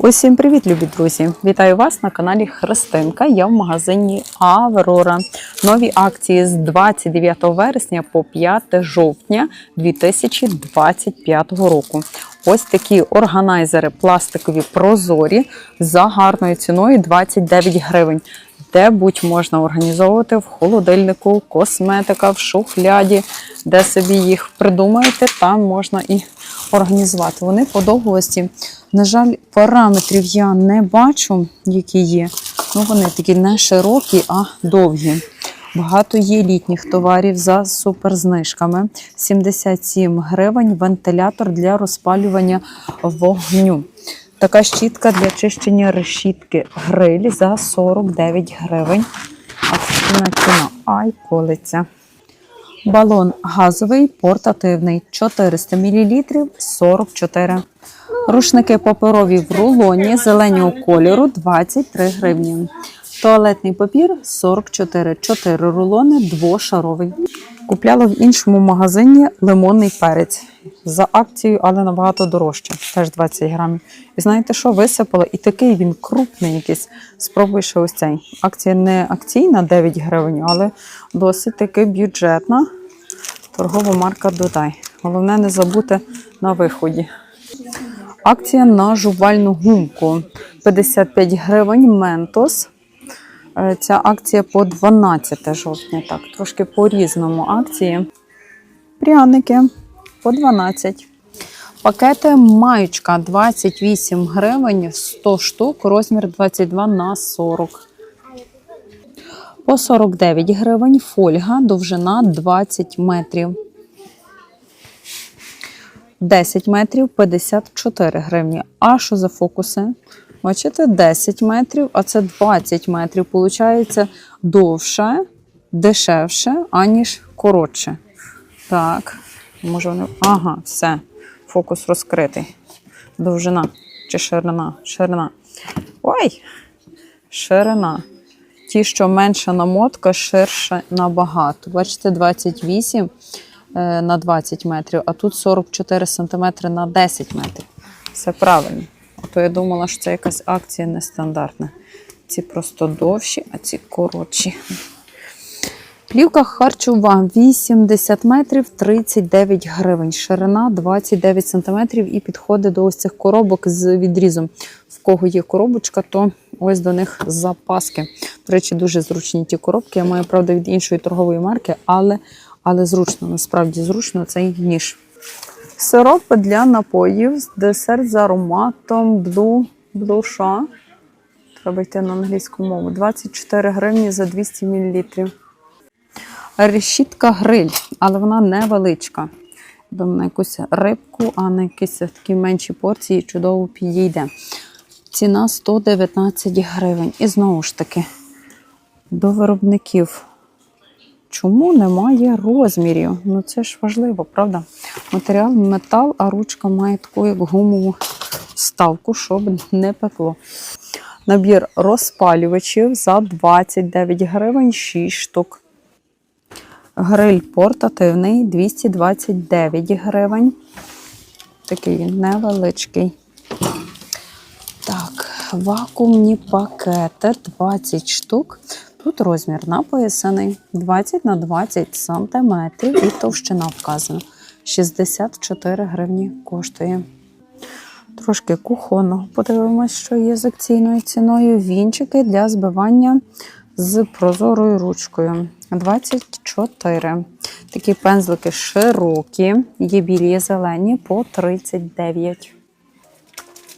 Усім привіт, любі друзі! Вітаю вас на каналі Христинка. Я в магазині Аврора. Нові акції з 29 вересня по 5 жовтня 2025 року. Ось такі органайзери пластикові прозорі за гарною ціною 29 гривень. Де будь можна організовувати в холодильнику, косметика, в шухляді, де собі їх придумаєте, там можна і організувати. Вони по довгості. На жаль, параметрів я не бачу, які є. Ну, вони такі не широкі, а довгі. Багато є літніх товарів за суперзнижками. 77 гривень вентилятор для розпалювання вогню. Така щітка для чищення решітки гриль за 49 гривень. Акційна ціна. Ай, колиться. Балон газовий портативний 400 мл 44. Рушники паперові в рулоні зеленого кольору 23 гривні. Туалетний папір 44, 4 рулони, двошаровий. Купляла в іншому магазині лимонний перець за акцією, але набагато дорожче, теж 20 грамів. І знаєте що, висипала? І такий він крупний якийсь. Спробуй ще ось цей. Акція не акційна 9 гривень, але досить таки бюджетна. Торгова марка Додай. Головне не забути на виході. Акція на жувальну гумку 55 гривень Ментос. Е, Ця акція по 12 жовтня. Так, трошки по-різному акції. Пряники по 12. Пакети маючка 28 гривень 100 штук, розмір 22 на 40. По 49 гривень фольга, довжина 20 метрів. 10 метрів 54 гривні. А що за фокуси? Бачите, 10 метрів, а це 20 метрів. Получається довше, дешевше, аніж коротше. Так, може вони. Ага, все. Фокус розкритий. Довжина чи ширина? Ширина. Ой! Ширина. Ті, що менша намотка, ширше набагато. Бачите, 28 е, на 20 метрів, а тут 44 см на 10 метрів. Все правильно. А то я думала, що це якась акція нестандартна. Ці просто довші, а ці коротші. Плівка харчова 80 метрів 39 гривень. Ширина 29 сантиметрів і підходить до ось цих коробок з відрізом. В кого є коробочка, то ось до них запаски. До речі, дуже зручні ті коробки. Я маю, правда, від іншої торгової марки, але, але зручно, насправді зручно цей ніж. Сироп для напоїв, десерт з ароматом Blue що? Треба йти на англійську мову. 24 гривні за 200 мл. Решітка гриль, але вона невеличка. Думаю, на якусь рибку, а на якісь такі менші порції чудово підійде. Ціна 119 гривень. І знову ж таки, до виробників. Чому немає розмірів? Ну це ж важливо, правда? Матеріал метал, а ручка має таку як гумову вставку, щоб не пекло. Набір розпалювачів за 29 гривень 6 штук. Гриль портативний 229 гривень. Такий невеличкий. Так, вакуумні пакети 20 штук. Тут розмір написаний 20 на 20 сантиметрів і товщина вказана. 64 гривні коштує. Трошки кухонного. Подивимось, що є з акційною ціною. Вінчики для збивання з прозорою ручкою. 24. Такі пензлики широкі, є білі, зелені по 39.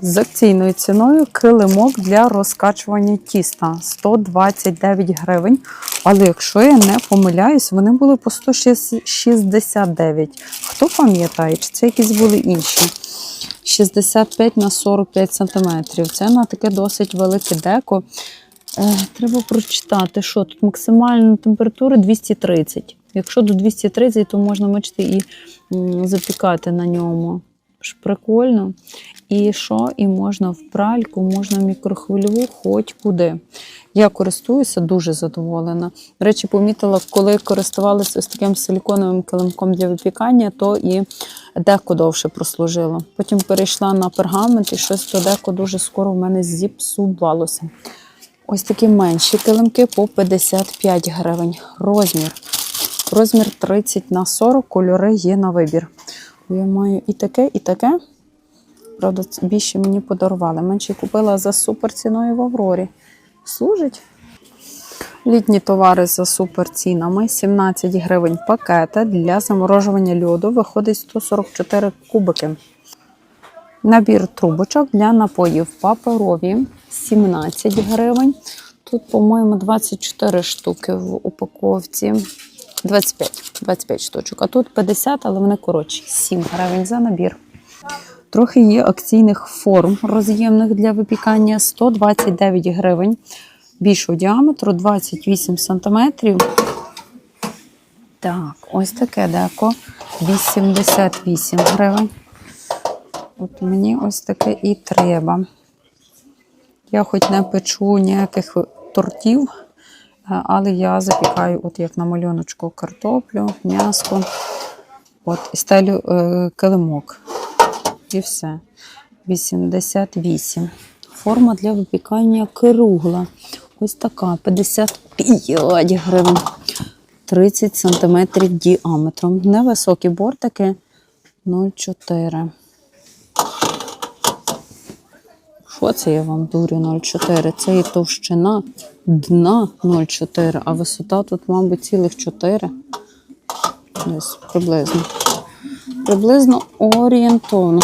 З акційною ціною килимок для розкачування тіста 129 гривень. Але якщо я не помиляюсь, вони були по 169. Хто пам'ятає, чи це якісь були інші? 65 на 45 сантиметрів. Це на таке досить велике деко. Е, треба прочитати, що тут максимальна температура 230. Якщо до 230, то можна бачите, і запікати на ньому. Прикольно. І що? І можна в пральку, можна в мікрохвильову, хоч куди. Я користуюся дуже задоволена. До речі, помітила, коли користувалася ось таким силіконовим килимком для випікання, то і деко довше прослужило. Потім перейшла на пергамент і щось то деко дуже скоро в мене зіпсувалося. Ось такі менші килимки по 55 гривень. Розмір. Розмір 30 на 40, кольори є на вибір. Я маю і таке, і таке. Правда, більше мені подарували. Менше купила за супер ціною в Аврорі. Служить. Літні товари за супер цінами. 17 гривень пакети для заморожування льоду. Виходить 144 кубики. Набір трубочок для напоїв паперові 17 гривень. Тут, по-моєму, 24 штуки в упаковці. 25, 25 штучок. А тут 50, але вони коротші. 7 гривень за набір. Трохи є акційних форм роз'ємних для випікання 129 гривень. Більшого діаметру 28 см. Так, ось таке деко 88 гривень. От мені ось таке і треба. Я хоч не печу ніяких тортів, але я запікаю, от як на малюночку, картоплю, м'ясо. От, стелю е, килимок. І все. 88. Форма для випікання кругла. Ось така 55 гривень. 30 см діаметром. Невисокі бортики 0,4. Що це я вам дурю 0,4? Це і товщина дна 0,4, а висота тут, мабуть, цілих 4. Десь приблизно. Приблизно орієнтовно.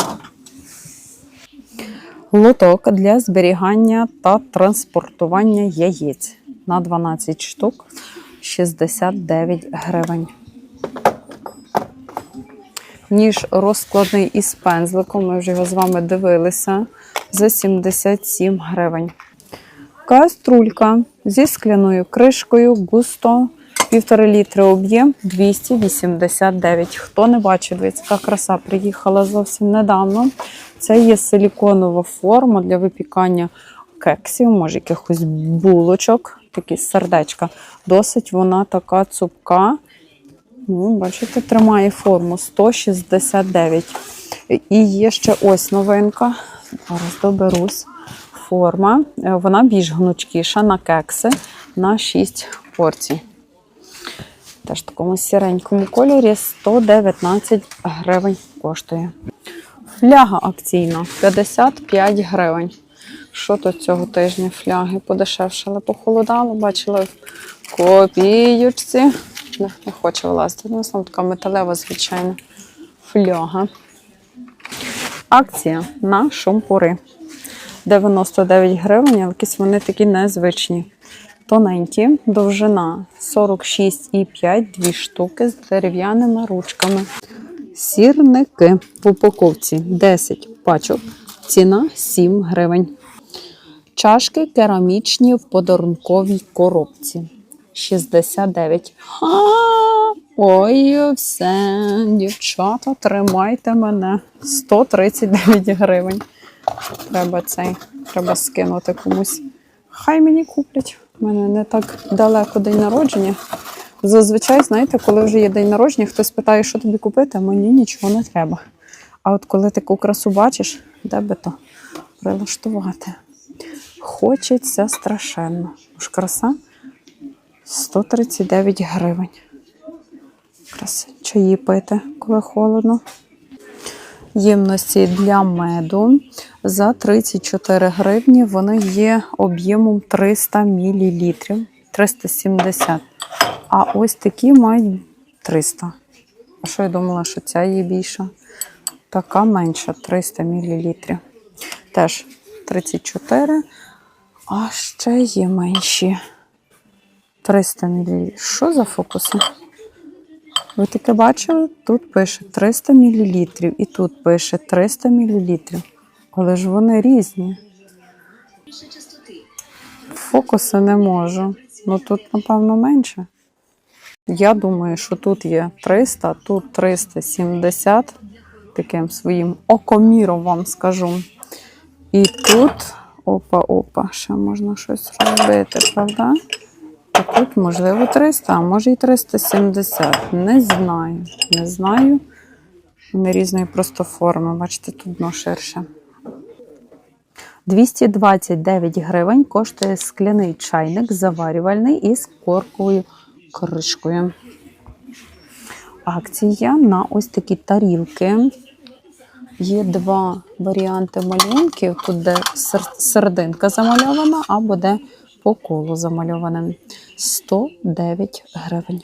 Лоток для зберігання та транспортування яєць на 12 штук 69 гривень. Ніж розкладний із пензликом, ми вже його з вами дивилися, за 77 гривень. Каструлька зі скляною кришкою густо 1,5 літри об'єм 289. Хто не бачив, яка краса приїхала зовсім недавно. Це є силіконова форма для випікання кексів, може якихось булочок, такі сердечка. Досить вона така цупка. Ну, бачите, тримає форму 169. І є ще ось новинка. Зараз доберусь. Форма. Е, Вона більш гнучкіша на кекси на 6 порцій. Теж в такому сіренькому кольорі 119 гривень коштує. Фляга акційна 55 гривень. Що тут цього тижня фляги подешевшали, похолодало, бачила в копіючці. Не, не хоче влазити. Ну, сам така металева, звичайно. Фляга. Акція на шампури. 99 гривень, але якісь вони такі незвичні. Тоненькі, довжина 46,5, дві штуки з дерев'яними ручками. Сірники в упаковці 10 пачок, ціна 7 гривень. Чашки керамічні в подарунковій коробці 69. А, Ой, все, дівчата, тримайте мене. 139 гривень. Треба цей, треба скинути комусь. Хай мені куплять. У мене не так далеко день народження. Зазвичай, знаєте, коли вже є день народження, хтось питає, що тобі купити, мені нічого не треба. А от коли таку красу бачиш, де би то прилаштувати? Хочеться страшенно. Ж краса 139 гривень. Краса. Чаї пити, коли холодно. Ємності для меду за 34 гривні. Вони є об'ємом 300 мл. 370. А ось такі мають 300. А що я думала, що ця є більша? Така менша 300 мл. Теж 34. А ще є менші. 300 мл. Що за фокуси? Ви таке бачили? Тут пише 300 мл і тут пише 300 мл. Але ж вони різні. Фокуси не можу. Ну тут, напевно, менше. Я думаю, що тут є 300, тут 370. таким своїм окоміром вам скажу. І тут, опа-опа, ще можна щось робити, правда? А тут, можливо, 300, а може і 370. Не знаю. Не знаю. Вони різної просто форми. Бачите, тут дно ширше. 229 гривень коштує скляний чайник заварювальний із корковою кришкою. Акція на ось такі тарілки. Є два варіанти малюнків. Тут де сер- серединка замальована, або де по колу замальоване. 109 гривень.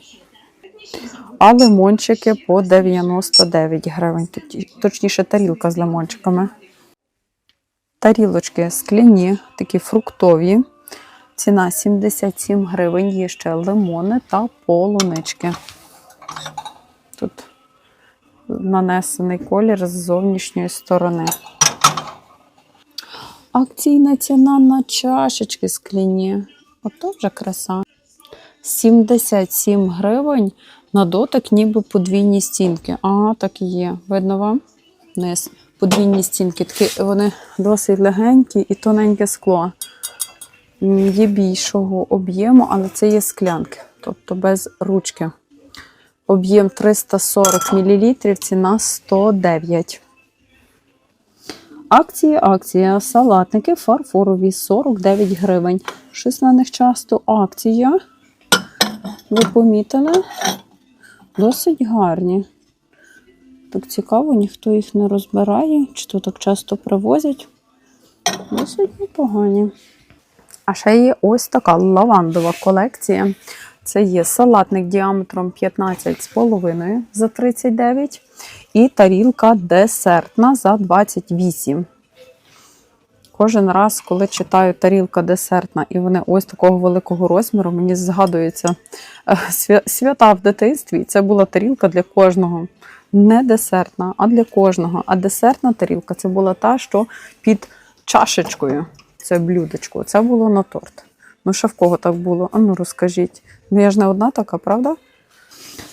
А лимончики по 99 гривень. Точніше, тарілка з лимончиками. Тарілочки скляні, такі фруктові. Ціна 77 гривень. Є ще лимони та полунички. Тут нанесений колір з зовнішньої сторони. Акційна ціна на чашечки скляні. Ото вже краса. 77 гривень на дотик, ніби подвійні стінки. А, так і є. Видно вам? Низ. Подвійні стінки. Такі вони досить легенькі і тоненьке скло. Є більшого об'єму, але це є склянки, тобто без ручки. Об'єм 340 мл, ціна 109. Акції, акція, салатники фарфорові 49 гривень. Щось на них часто акція. Ви помітили? Досить гарні. Так цікаво, ніхто їх не розбирає, чи то так часто привозять. Досить непогані. А ще є ось така лавандова колекція. Це є салатник діаметром 15,5 за 39 і тарілка десертна за 28. Кожен раз, коли читаю тарілка десертна, і вони ось такого великого розміру, мені згадується е, свята в дитинстві. Це була тарілка для кожного. Не десертна, а для кожного. А десертна тарілка це була та, що під чашечкою. Це блюдечко. Це було на торт. Ну, ще в кого так було? А ну розкажіть. Ну я ж не одна така, правда?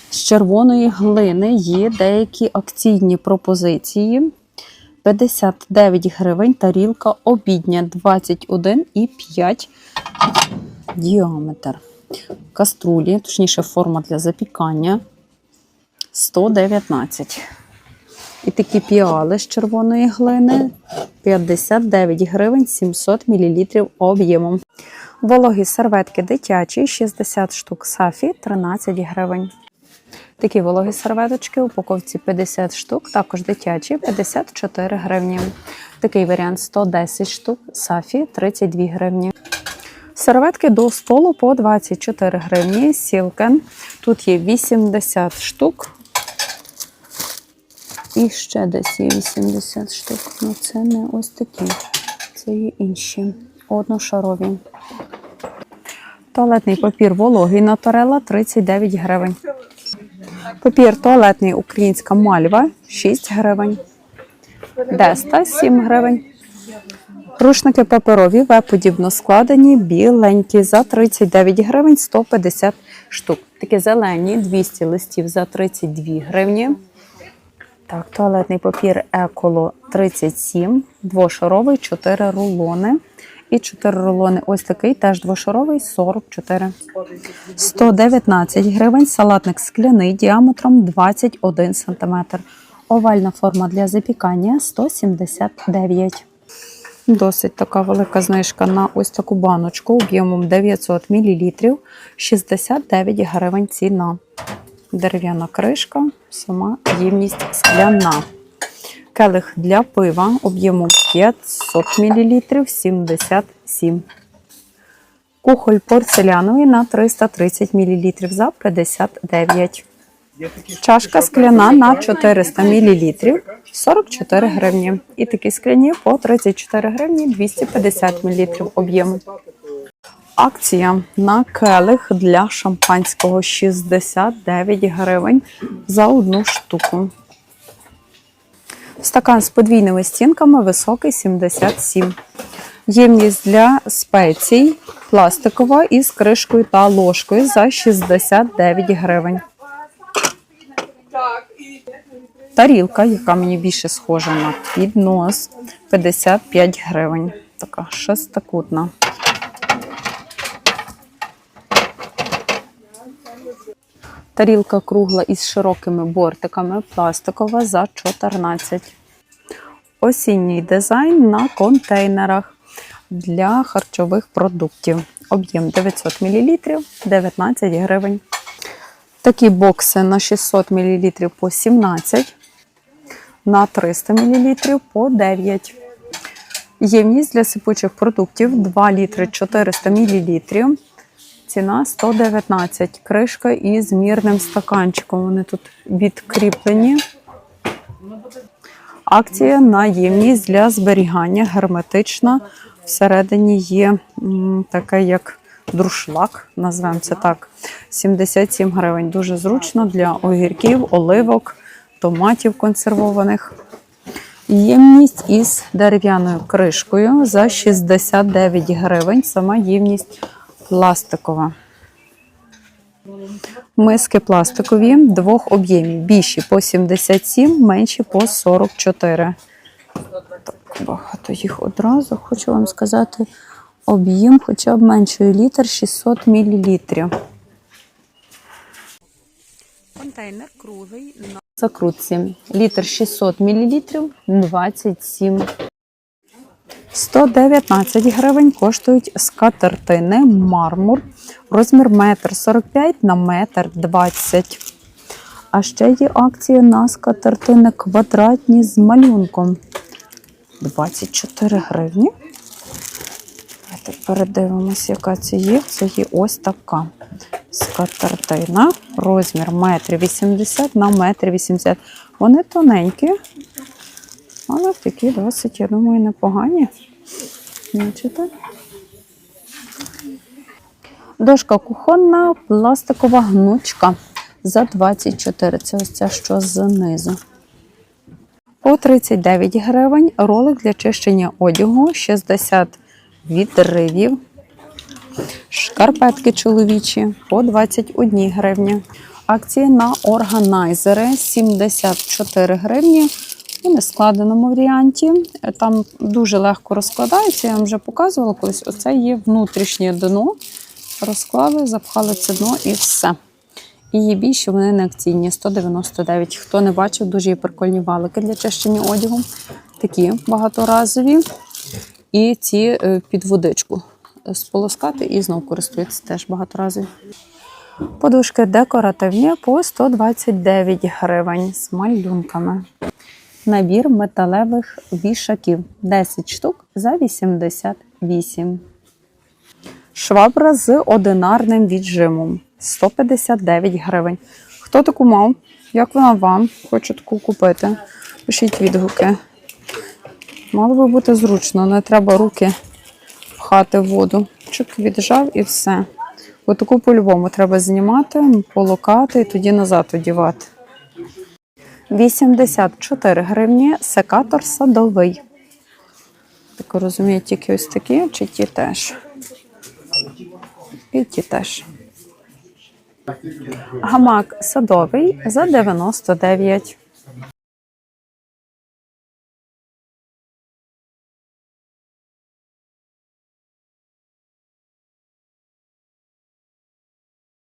З червоної глини є деякі акційні пропозиції. 59 гривень тарілка обідня 21,5 діаметр. Каструлі, точніше, форма для запікання 119. І такі піали з червоної глини 59 гривень 700 мл об'ємом. Вологі серветки дитячі 60 штук сафі 13 гривень. Такі вологі серветочки, упаковці 50 штук, також дитячі 54 гривні. Такий варіант 110 штук, сафі 32 гривні. Серветки до столу по 24 гривні. Сілкен. Тут є 80 штук. І ще десь є 80 штук. Ну це не ось такі. Це є інші. Одношарові. Туалетний папір вологий Наторела 39 гривень. Папір туалетний українська мальва 6 гривень. Деста 7 гривень. Рушники паперові, В-подібно складені, біленькі за 39 гривень 150 штук. Такі зелені 200 листів за 32 гривні. Так, туалетний папір Еколо 37, двошаровий, 4 рулони. І 4 рулони ось такий, теж двошаровий, 44. 119 гривень, салатник скляний діаметром 21 см. Овальна форма для запікання 179. Досить така велика знижка на ось таку баночку об'ємом 900 мл, 69 гривень ціна. Дерев'яна кришка, сама ємність скляна. Келих для пива об'ємом 500 мл 77. Кухоль порцеляновий на 330 мл за 59. Чашка скляна на 400 мл 44 гривні. І такі скляні по 34 гривні 250 мл об'єму. Акція на келих для шампанського 69 гривень за одну штуку. Стакан з подвійними стінками високий 77. Ємність для спецій пластикова із кришкою та ложкою за 69 гривень. Тарілка, яка мені більше схожа на піднос, 55 гривень. Така шестикутна. Тарілка кругла із широкими бортиками, пластикова за 14. Осінній дизайн на контейнерах для харчових продуктів. Об'єм 900 мл 19 гривень. Такі бокси на 600 мл по 17, на 300 мл по 9. Ємність для сипучих продуктів 2 літри 400 мл. Ціна 119. Кришка із мірним стаканчиком. Вони тут відкріплені. Акція на ємність для зберігання герметична. Всередині є таке як друшлак, назвемо це так. 77 гривень. Дуже зручно для огірків, оливок, томатів консервованих. Ємність із дерев'яною кришкою за 69 гривень. Сама ємність пластикова. Миски пластикові двох об'ємів. Більші по 77, менші по 44. Так, багато їх одразу. Хочу вам сказати, об'єм хоча б менший літр 600 мл. Контейнер круглий на закрутці. Літр 600 мл 27. 119 гривень коштують скатертини мармур. Розмір 1,45 м на 1,20 м. А ще є акція на скатертини квадратні з малюнком. 24 гривні. Давайте передивимось, яка це є. Це є ось така скатертина. Розмір 1,80 м на 1,80 м. Вони тоненькі, але такі досить, я думаю, непогані. Бачите? Дошка кухонна, пластикова гнучка за 24. Це ось ця, що знизу. По 39 гривень ролик для чищення одягу, 60 відривів. Шкарпетки чоловічі по 21 гривні. Акції на органайзери 74 гривні. У нескладеному варіанті. Там дуже легко розкладається. Я вам вже показувала колись. Оце є внутрішнє дно. Розклали, запхали це дно і все. І є більше вони не акційні 199. Хто не бачив, дуже є прикольні валики для чищення одягу. Такі багаторазові. І ці е, під водичку сполоскати і знову користуються теж багаторазові. Подушки декоративні по 129 гривень з малюнками. Набір металевих вішаків 10 штук за 88. Швабра з одинарним віджимом 159 гривень. Хто таку мав? Як вона вам? Хочу таку купити. Пишіть відгуки. Мало би бути зручно, не треба руки пхати в воду. Чик віджав і все. Отаку по-любому треба знімати, полокати і тоді назад одівати. 84 гривні секатор садовий. Так розумію, тільки ось такі, чи ті теж? І ті теж. Гамак садовий за 99.